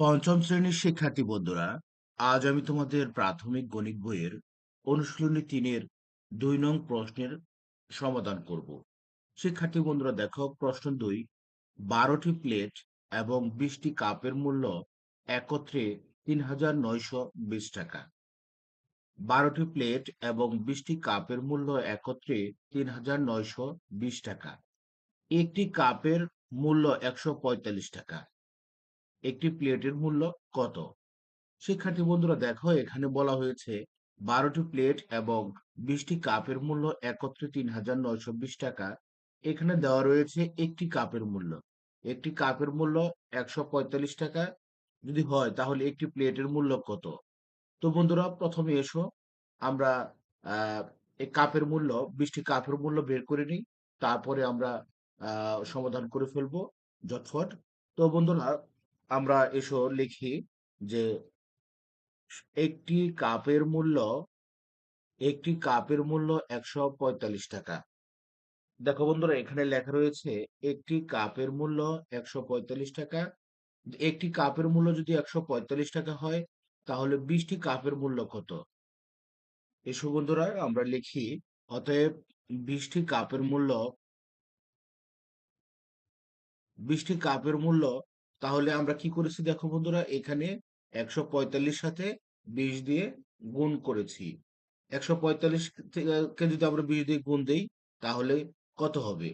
পঞ্চম শ্রেণির শিক্ষার্থী বন্ধুরা, আজ আমি তোমাদের প্রাথমিক গণিত বইয়ের অনুশীলনী তিনের দুই নং প্রশ্নের সমাধান করব। শিক্ষার্থী বন্ধুরা, দেখো, প্রশ্ন দুই, বারোটি প্লেট এবং বিশটি কাপের মূল্য একত্রে তিন হাজার নয়শো বিশ টাকা। বারোটি প্লেট এবং বিশটি কাপের মূল্য একত্রে তিন হাজার নয়শো বিশ টাকা। একটি কাপের মূল্য একশো পঁয়তাল্লিশ টাকা। একটি প্লেটের মূল্য কত? শিক্ষার্থী বন্ধুরা, দেখো, এখানে বলা হয়েছে বারোটি প্লেট এবং বিশটি কাপের মূল্য একত্রে তিন হাজার নয়শো বিশ টাকা। এখানে দেওয়া রয়েছে একটি কাপের মূল্য। একটি কাপের মূল্য একশো পঁয়তাল্লিশ টাকা। যদি হয়, তাহলে একটি প্লেটের মূল্য কত? তো বন্ধুরা, প্রথমে এসো। আমরা আহ এই কাপের মূল্য, বিশটি কাপের মূল্য বের করে নিই। তারপরে আমরা সমাধান করে ফেলব, ঝটফট। তো বন্ধুরা আমরা এসো লিখি যে, একটি কাপের মূল্য, একটি কাপের মূল্য একশো পঁয়তাল্লিশ টাকা। দেখো বন্ধুরা, এখানে লেখা রয়েছে, একটি কাপের মূল্য একশো পঁয়তাল্লিশ টাকা। একটি কাপের মূল্য যদি একশো পঁয়তাল্লিশ টাকা হয়, তাহলে বিশটি কাপের মূল্য কত? এসো বন্ধুরা, আমরা লিখি, অতএব বিশটি কাপের মূল্য, বিশটি কাপের মূল্য তাহলে আমরা কি করেছি দেখো বন্ধুরা? এখানে একশো পঁয়তাল্লিশ সাথে বিশ দিয়ে গুণ করেছি। একশো পঁয়তাল্লিশ কে যদি আমরা বিশ দিয়ে গুণ দেই, তাহলে কত হবে?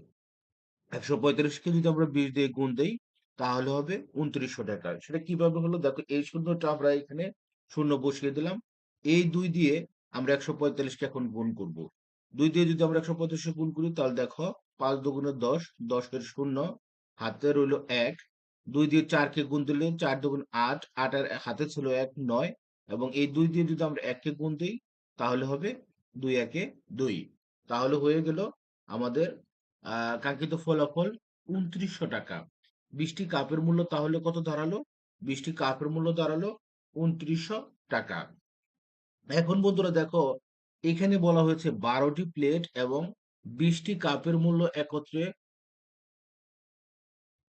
একশো পঁয়তাল্লিশকে যদি আমরা বিশ দিয়ে গুণ দেই, তাহলে হবে উনত্রিশশো টাকা। সেটা কীভাবে হলো? দেখো, এই শূন্যটা আমরা এখানে শূন্য বসিয়ে দিলাম। এই দুই দিয়ে আমরা একশো পঁয়তাল্লিশকে এখন গুণ করব। দুই দিয়ে যদি আমরা একশো পঁয়তাল্লিশকে গুণ করি, তাহলে দেখো, পাঁচ দুগুণে দশ, দশের শূন্য, হাতে রইল এক দুই দিয়ে চারকে গুণ দিলে চার দুগুণ আট আট আর হাতে ছিল এক, নয়, এবং এই দুই দিয়ে যদি আমরা এককে গুণ দিই, তাহলে হবে দুই, একে দুই। তাহলে হয়ে গেল আমাদের কাঙ্ক্ষিত ফলাফল উনত্রিশশো টাকা। বিশটি কাপের মূল্য তাহলে কত দাঁড়াল? বিশটি কাপের মূল্য দাঁড়াল উনত্রিশশো টাকা। এখন বন্ধুরা দেখো, এখানে বলা হয়েছে বারোটি প্লেট এবং বিশটি কাপের মূল্য একত্রে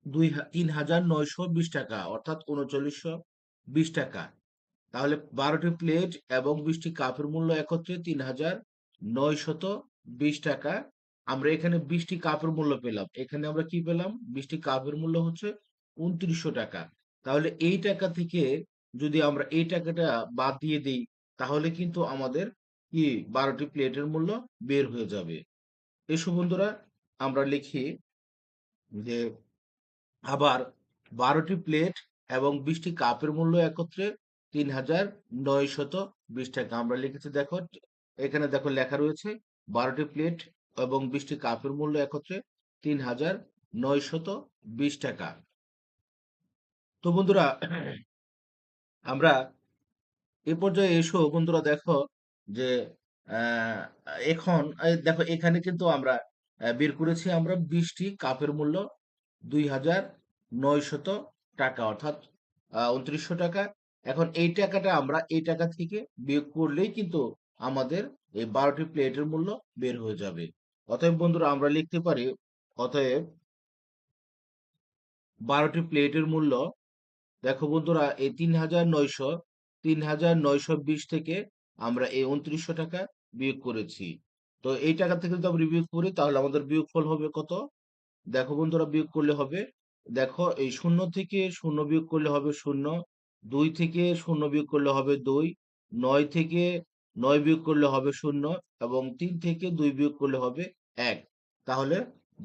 দুই তিন হাজার নয়শো বিশ টাকা, অর্থাৎ উনচল্লিশশো বিশ টাকা। তাহলে বারোটি প্লেট এবং বিশটি কাপের মূল্য একত্রে তিন হাজার নয়শত বিশ টাকা। আমরা এখানে বিশটি কাপের মূল্য পেলাম। এখানে আমরা কি পেলাম? বিশটি কাপের মূল্য হচ্ছে উনত্রিশশো টাকা। তাহলে এই টাকা থেকে যদি আমরা এই টাকাটা বাদ দিয়ে দিই, তাহলে কিন্তু আমাদের কি বারোটি প্লেটের মূল্য বের হয়ে যাবে। এসব বন্ধুরা, আমরা লিখি যে আবার বারোটি প্লেট এবং বিশটি কাপের মূল্য একত্রে তিন হাজার নয়শত বিশ টাকা। আমরা লিখেছি, দেখো, এখানে দেখো লেখা রয়েছে, বারোটি প্লেট এবং বিশটি কাপের মূল্য একত্রে তিন হাজার নয়শত বিশ টাকা। তো বন্ধুরা, আমরা এ পর্যায়ে এসো, বন্ধুরা, দেখো যে এখন দেখো, এখানে কিন্তু আমরা বের করেছি আমরা বিশটি কাপের মূল্য দুই হাজার নয়শত টাকা, অর্থাৎ উনত্রিশশো টাকা। এখন এই টাকাটা আমরা এই টাকা থেকে বিয়োগ করলেই কিন্তু আমাদের এই বারোটি প্লেটের মূল্য বের হয়ে যাবে। অতএব বন্ধুরা, আমরা লিখতে পারি, অতএব বারোটি প্লেটের মূল্য, দেখো বন্ধুরা, এই তিন হাজার নয়শো, তিন হাজার নয়শো বিশ থেকে আমরা এই উনত্রিশশো টাকা বিয়োগ করেছি। তো এই টাকা থেকে যদি আমরা বিয়োগ করি, তাহলে আমাদের বিয়োগ ফল হবে কত? দেখো বন্ধুরা বিয়োগ করলে হবে, দেখো এই শূন্য থেকে শূন্য বিয়োগ করলে হবে শূন্য, দুই থেকে শূন্য বিয়োগ করলে হবে দুই, নয় থেকে নয় বিয়োগ করলে হবে শূন্য এবং তিন থেকে দুই বিয়োগ করলে হবে এক। তাহলে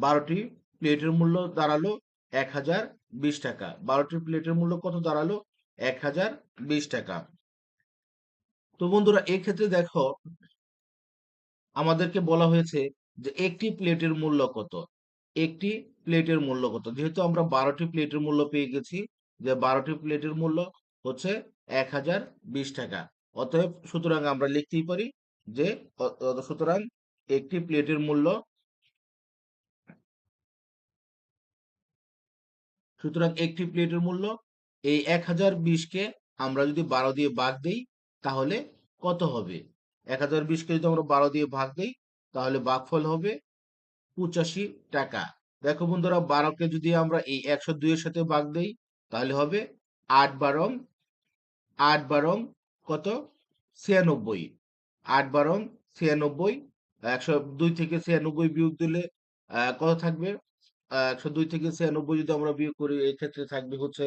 বারোটি প্লেটের মূল্য দাঁড়াল এক হাজার বিশ টাকা। বারোটি প্লেটের মূল্য কত দাঁড়াল? এক হাজার বিশ টাকা। তো বন্ধুরা এক্ষেত্রে দেখো, আমাদেরকে বলা হয়েছে যে একটি প্লেটের মূল্য কত? একটি প্লেটের মূল্য কত? যেহেতু আমরা বারোটি প্লেটের মূল্য পেয়ে গেছি, যে বারোটি প্লেটের মূল্য হচ্ছে এক হাজার বিশ টাকা। অতএব সুতরাং আমরা লিখতেই পারি যে সুতরাং একটি প্লেটের মূল্য সুতরাং একটি প্লেটের মূল্য এই এক হাজার বিশকে আমরা যদি বারো দিয়ে ভাগ দিই, তাহলে কত হবে? এক হাজার বিশকে যদি আমরা বারো দিয়ে ভাগ দিই, তাহলে ভাগফল হবে পঁচাশি টাকা। দেখো বন্ধুরা বারোকে যদি আমরা এই একশো দুইয়ের সাথে ভাগ দিই, তাহলে হবে আট বারং আট বারং কত? ছিয়ানব্বই। আট বারং, ছিয়ানব্বই, একশো দুই থেকে ছিয়ানব্বই বিয়োগ দিলে কত থাকবে? একশো দুই থেকে ছিয়ানব্বই যদি আমরা বিয়োগ করি, এই ক্ষেত্রে থাকবে হচ্ছে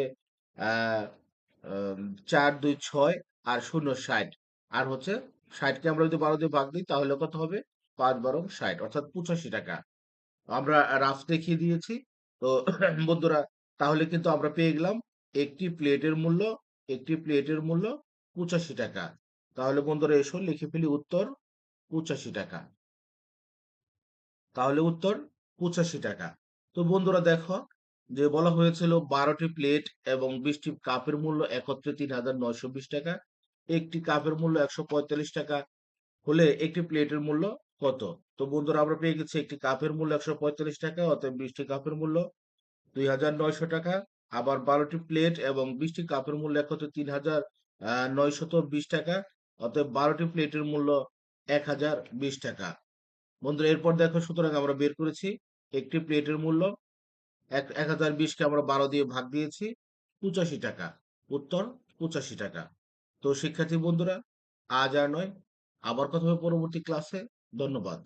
চার, দুই, ছয় আর শূন্য ষাট। আর হচ্ছে ষাটকে আমরা যদি বারো দিয়ে ভাগ দিই, তাহলে কত হবে? পাঁচ বারং ষাট, অর্থাৎ পঁচাশি টাকা। আমরা রাফ দেখিয়ে দিয়েছি। তো বন্ধুরা, তাহলে কিন্তু আমরা পেয়ে গেলাম একটি প্লেটের মূল্য, একটি প্লেটের মূল্য পঁচাশি টাকা। তাহলে বন্ধুরা, এসো লিখে ফেলি উত্তর পঁচাশি টাকা। তাহলে উত্তর পঁচাশি টাকা। তো বন্ধুরা, দেখো যে বলা হয়েছিল বারোটি প্লেট এবং বিশটি কাপের মূল্য একত্রে তিন হাজার নয়শো বিশ টাকা। একটি কাপের মূল্য একশো পঁয়তাল্লিশ টাকা। হলে একটি প্লেটের মূল্য কত? তো বন্ধুরা, আমরা পেয়ে গেছি একটি কাপের মূল্য একশো পঁয়তাল্লিশ টাকা, অতএব বিশটি কাপের মূল্য দুই হাজার নয়শো টাকা। আবার বারোটি প্লেট এবং বিশটি কাপের মূল্য একত্রে তিন হাজার নয়শত বিশ টাকা, অতএব বারোটি প্লেটের মূল্য এক হাজার বিশ টাকা। বন্ধুরা, এরপর দেখো সুতরাং আমরা বের করেছি একটি প্লেটের মূল্য। এক এক হাজার বিশকে আমরা বারো দিয়ে ভাগ দিয়েছি, পঁচাশি টাকা। উত্তর, পঁচাশি টাকা। তো শিক্ষার্থী বন্ধুরা, আজ আর নয়। আবার কথা হবে পরবর্তী ক্লাসে ধন্যবাদ।